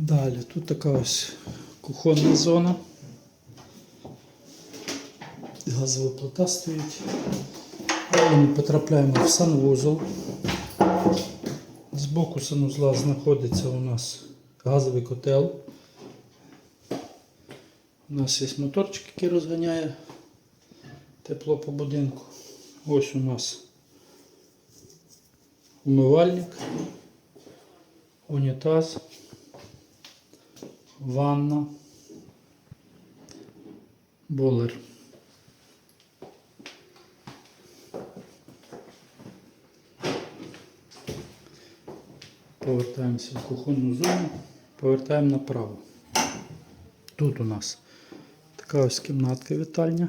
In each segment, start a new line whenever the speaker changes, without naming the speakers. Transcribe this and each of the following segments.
Далі тут така ось кухонна зона. Газова плита стоїть. Далі ми потрапляємо в санвузол. Збоку санузла знаходиться у нас газовий котел. У нас є моторчик, який розганяє тепло по будинку. Ось у нас умивальник, унітаз, ванна, болер. Повертаємося в кухонну зону, повертаємо направо. Тут у нас така ось кімнатка вітальня.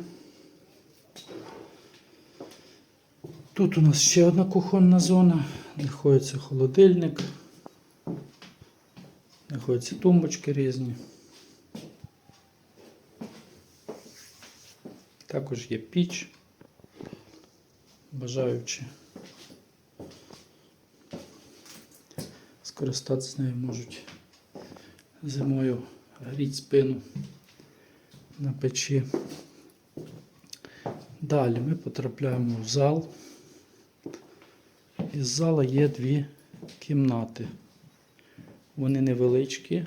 Тут у нас ще одна кухонна зона, знаходиться холодильник, знаходяться тумбочки різні. Також є піч, бажаючи скористатися нею можуть зимою гріти спину на печі. Далі ми потрапляємо в зал. Із зала є дві кімнати. Вони невеличкі.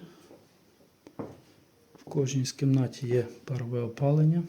В кожній з кімнаті є парове опалення.